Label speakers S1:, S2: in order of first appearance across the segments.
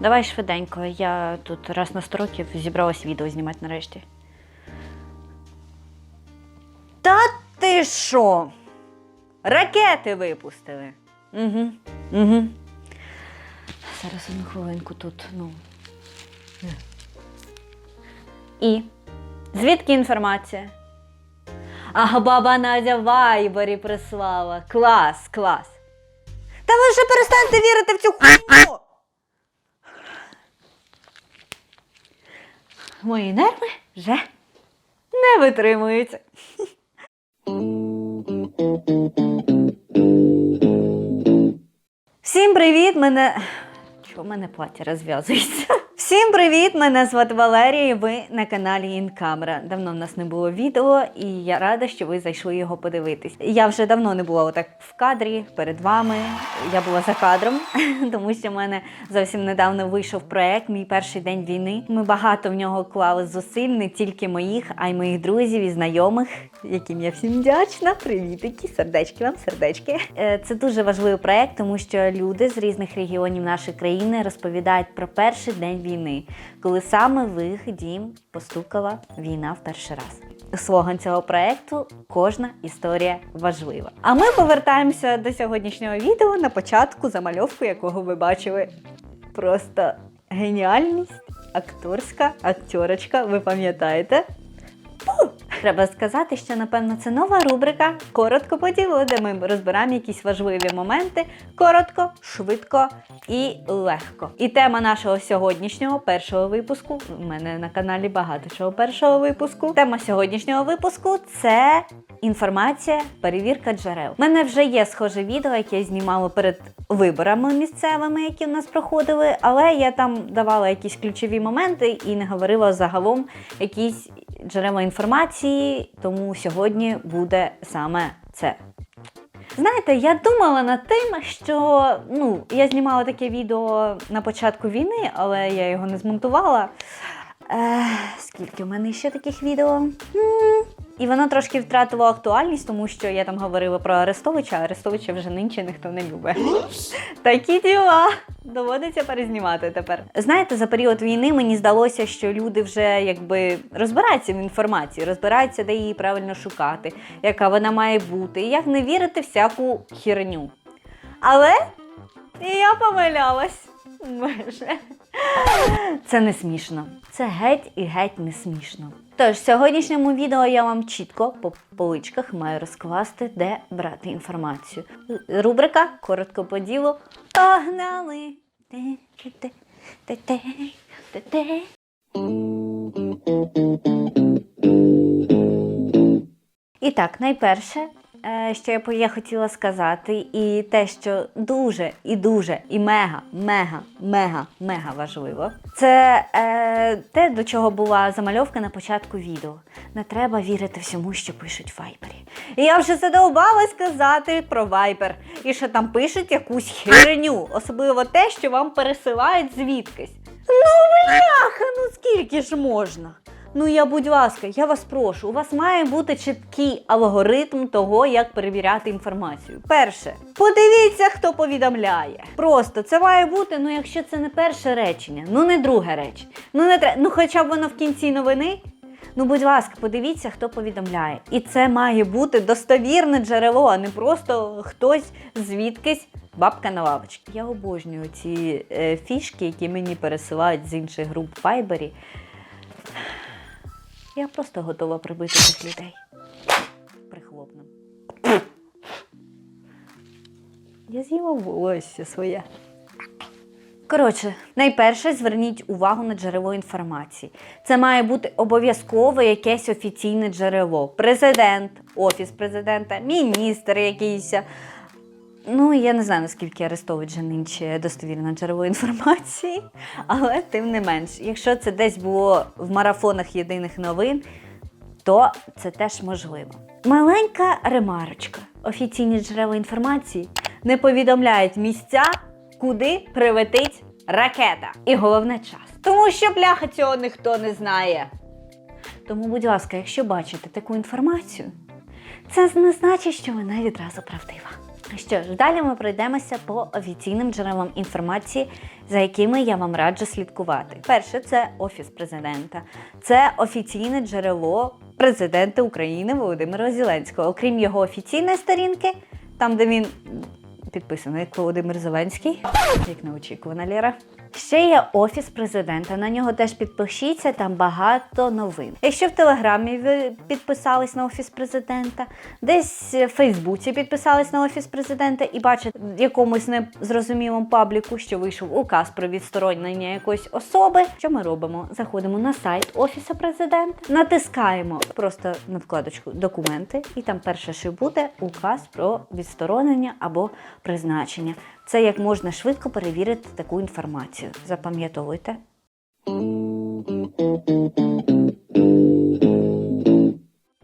S1: Давай швиденько, я тут раз на 100 років зібралась відео знімати нарешті. Та ти що? Ракети випустили. Угу. Угу. Зараз одну хвилинку тут, ну. І? Звідки інформація? А баба Надя Вайбері прислала. Клас, клас. Та ви вже перестаньте вірити в цю хуйню. Мої нерви вже не витримуються. Всім привіт! Мене. Чого мене плаття розв'язується? Всім привіт! Мене звати Валерія. Ви на каналі Інкамера. Давно в нас не було відео, і я рада, що ви зайшли його подивитись. Я вже давно не була отак в кадрі перед вами. Я була за кадром, тому що в мене зовсім недавно вийшов проект Мій перший день війни. Ми багато в нього клали зусиль, не тільки моїх, а й моїх друзів і знайомих, яким я всім вдячна. Привітики, сердечки вам, сердечки. Е, Це дуже важливий проект, тому що люди з різних регіонів нашої країни розповідають про перший день війни, коли саме в їх дім постукала війна в перший раз. Слоган цього проекту кожна історія важлива. А ми повертаємося до сьогоднішнього відео на початку замальовку, якого ви бачили. Просто геніальність, акторська акторочка, ви пам'ятаєте? Треба сказати, що напевно це нова рубрика Коротко по ділу, де ми розбираємо якісь важливі моменти коротко, швидко і легко. І тема нашого сьогоднішнього першого випуску. У мене на каналі багато чого першого випуску. Тема сьогоднішнього випуску це інформація, перевірка джерел. У мене вже є схоже відео, яке я знімала перед виборами місцевими, які в нас проходили, але я там давала якісь ключові моменти і не говорила загалом якісь джерела інформації, тому сьогодні буде саме це. Знаєте, я думала над тим, що ну, я знімала таке відео на початку війни, але я його не змонтувала. Е, скільки в мене ще таких відео? М, І воно трошки втратило актуальність, тому що я там говорила про Арестовича, а Арестовича вже нинче ніхто не любить. Такі діла. Доводиться перезнімати тепер. Знаєте, за період війни мені здалося, що люди вже якби розбираються в інформації, розбираються, де її правильно шукати, яка вона має бути, і як не вірити всяку херню. Але я помилялась. Боже. Це не смішно. Це геть і геть не смішно. Тож, в сьогоднішньому відео я вам чітко по поличках маю розкласти, де брати інформацію. Рубрика коротко по ділу. Погнали! І так, найперше, що я, я хотіла сказати, і те, що дуже і дуже і мега, мега, мега, мега важливо, це е, те, до чого була замальовка на початку відео. Не треба вірити всьому, що пишуть в Вайбері. І я вже задовбалась казати про Вайбер. І що там пишуть якусь херню, особливо те, що вам пересилають звідкись. Ну, бляха, ну скільки ж можна? Ну я, будь ласка, я вас прошу, у вас має бути чіткий алгоритм того, як перевіряти інформацію. Перше, подивіться, хто повідомляє. Просто це має бути, ну якщо це не перше речення, ну не друге речення. Ну не тре... ну хоча б воно в кінці новини. Ну, будь ласка, подивіться, хто повідомляє. І це має бути достовірне джерело, а не просто хтось звідкись. Бабка на лавочці. Я обожнюю ці е, фішки, які мені пересилають з інших груп в Вайбері. Я просто готова прибити цих людей. Прихлопну. Я з'їла волосся своє. Коротше, найперше зверніть увагу на джерело інформації. Це має бути обов'язково якесь офіційне джерело. Президент, офіс президента, міністр якийсь. Ну, я не знаю, наскільки Арестович же нинче достовірне джерело інформації, але тим не менш, якщо це десь було в марафонах єдиних новин, то це теж можливо. Маленька ремарочка. Офіційні джерела інформації не повідомляють місця, куди прилетить ракета. І головне час. Тому що бляха цього ніхто не знає. Тому, будь ласка, якщо бачите таку інформацію, це не значить, що вона відразу правдива. Що ж, далі ми пройдемося по офіційним джерелам інформації, за якими я вам раджу слідкувати. Перше, це Офіс президента. Це офіційне джерело президента України Володимира Зеленського. Окрім його офіційної сторінки, там, де він підписаний як Володимир Зеленський, як неочікувана Лєра. Ще є офіс президента. На нього теж підпишіться, там багато новин. Якщо в Телеграмі ви підписались на офіс президента, десь в Фейсбуці підписались на офіс президента і бачите в якомусь незрозумілому пабліку, що вийшов указ про відсторонення якоїсь особи. Що ми робимо? Заходимо на сайт офісу президента, натискаємо просто на вкладочку документи, і там перше, що буде указ про відсторонення або призначення. Це як можна швидко перевірити таку інформацію. Запам'ятовуйте.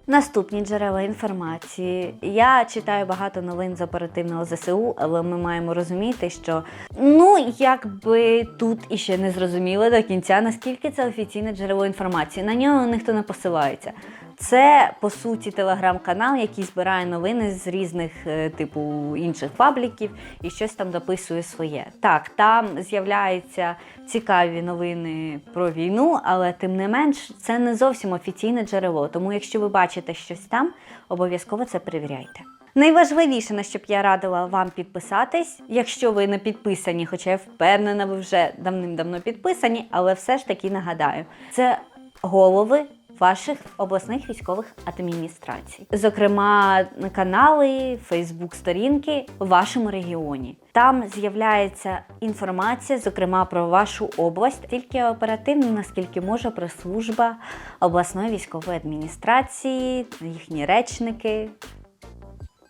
S1: Наступні джерела інформації. Я читаю багато новин з оперативного ЗСУ, але ми маємо розуміти, що ну якби тут іще не зрозуміло до кінця, наскільки це офіційне джерело інформації. На нього ніхто не посилається. Це по суті телеграм-канал, який збирає новини з різних е, типу інших пабліків і щось там дописує своє. Так, там з'являються цікаві новини про війну, але тим не менш це не зовсім офіційне джерело. Тому, якщо ви бачите щось там, обов'язково це перевіряйте. Найважливіше, на що б я радила вам підписатись, якщо ви не підписані, хоча я впевнена, ви вже давним-давно підписані, але все ж таки нагадаю, це голови ваших обласних військових адміністрацій, зокрема канали, Фейсбук-сторінки в вашому регіоні. Там з'являється інформація, зокрема про вашу область, тільки оперативно, наскільки може прес-служба обласної військової адміністрації, їхні речники,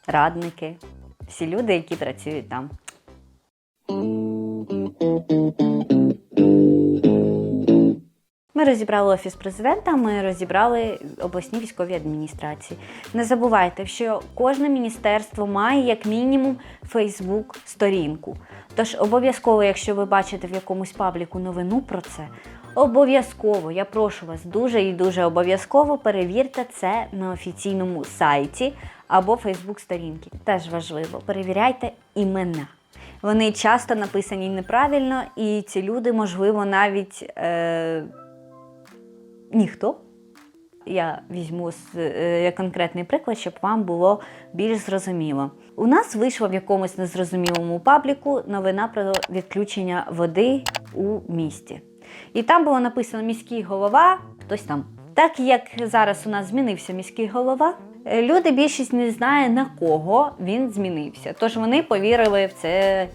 S1: радники, всі люди, які працюють там. Ми розібрали офіс президента, ми розібрали обласні військові адміністрації. Не забувайте, що кожне міністерство має як мінімум Фейсбук сторінку. Тож обов'язково, якщо ви бачите в якомусь пабліку новину про це, обов'язково, я прошу вас дуже і дуже обов'язково перевірте це на офіційному сайті або Фейсбук сторінки. Теж важливо, перевіряйте імена. Вони часто написані неправильно, і ці люди, можливо, навіть. Е- ніхто. Я візьму е, як конкретний приклад, щоб вам було більш зрозуміло. У нас вийшла в якомусь незрозумілому пабліку новина про відключення води у місті. І там було написано міський голова, хтось там. Так як зараз у нас змінився міський голова, е, люди більшість не знає на кого він змінився. Тож вони повірили в це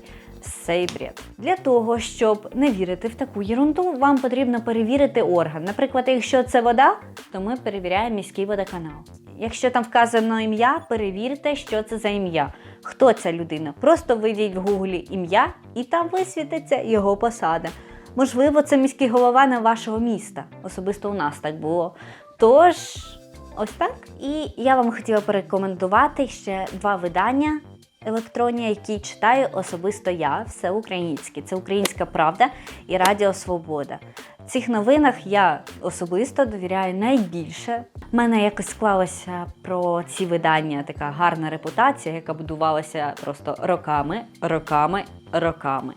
S1: цей бред. Для того, щоб не вірити в таку єрунду, вам потрібно перевірити орган. Наприклад, якщо це вода, то ми перевіряємо міський водоканал. Якщо там вказано ім'я, перевірте, що це за ім'я. Хто ця людина? Просто введіть в гуглі ім'я і там висвітиться його посада. Можливо, це міський голова не вашого міста. Особисто у нас так було. Тож, ось так. І я вам хотіла порекомендувати ще два видання електронні, які читаю особисто я, все українське. Це Українська Правда і Радіо Свобода. В цих новинах я особисто довіряю найбільше. У мене якось склалася про ці видання така гарна репутація, яка будувалася просто роками, роками, роками.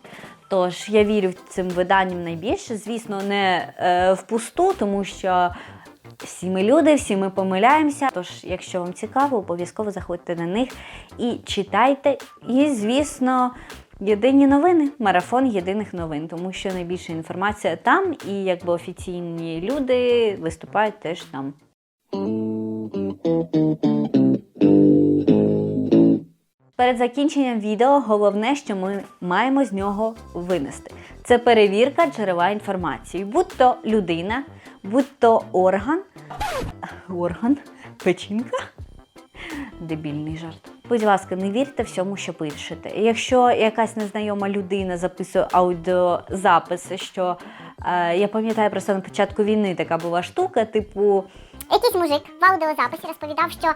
S1: Тож я вірю цим виданням найбільше. Звісно, не е, впусту, тому що всі ми люди, всі ми помиляємося. Тож, якщо вам цікаво, обов'язково заходьте на них і читайте. І, звісно, єдині новини, марафон єдиних новин, тому що найбільша інформація там, і якби офіційні люди виступають теж там. Перед закінченням відео головне, що ми маємо з нього винести. Це перевірка джерела інформації, будь то людина, будь то орган. Орган? Печінка? Дебільний жарт. Будь ласка, не вірте всьому, що пишете. Якщо якась незнайома людина записує аудіозаписи, що я пам'ятаю просто на початку війни така була штука, типу.
S2: Якийсь мужик в аудіозаписі розповідав, що е,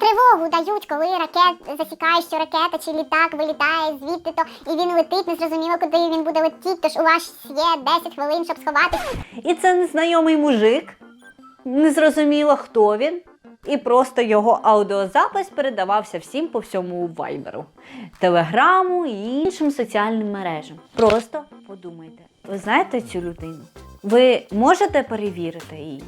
S2: тривогу дають, коли ракет засікає, що ракета чи літак вилітає звідти то і він летить, незрозуміло, куди він буде летіти, тож у вас є 10 хвилин, щоб сховатись.
S1: І це незнайомий мужик. Незрозуміло, хто він. І просто його аудіозапис передавався всім по всьому вайберу, телеграму і іншим соціальним мережам. Просто подумайте, ви знаєте цю людину? Ви можете перевірити її?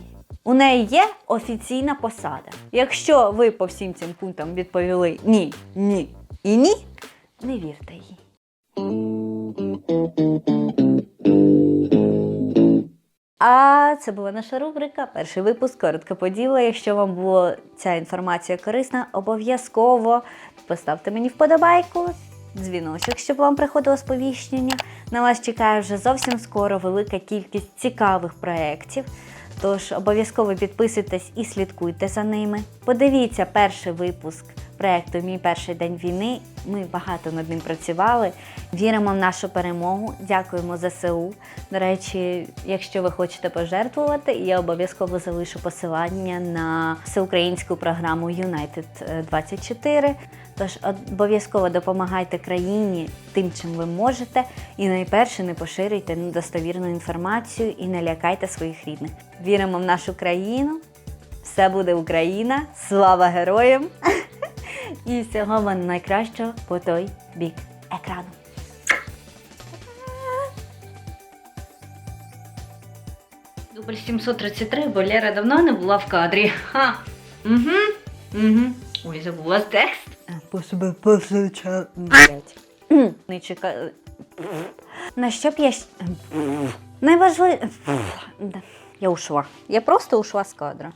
S1: У неї є офіційна посада. Якщо ви по всім цим пунктам відповіли ні, ні і ні, не вірте їй. А це була наша рубрика. Перший випуск коротко поділа. Якщо вам була ця інформація корисна, обов'язково поставте мені вподобайку, дзвіночок, щоб вам приходило сповіщення. На вас чекає вже зовсім скоро велика кількість цікавих проєктів. Тож обов'язково підписуйтесь і слідкуйте за ними. Подивіться перший випуск проєкту Мій перший день війни. Ми багато над ним працювали. Віримо в нашу перемогу. Дякуємо ЗСУ. До речі, якщо ви хочете пожертвувати, я обов'язково залишу посилання на всеукраїнську програму United 24. Тож обов'язково допомагайте країні тим, чим ви можете, і найперше не поширюйте недостовірну інформацію і не лякайте своїх рідних. Віримо в нашу країну. Все буде Україна! Слава героям! І всього вам найкращого по той бік екрану. Дубль 733, бо Лера давно не була в кадрі. Ха. Угу. Угу. Ой, забула текст. По себе посича. Не чекаю. На що б я. щ- Найважливіше. Я ушла. Я просто ушла з кадра.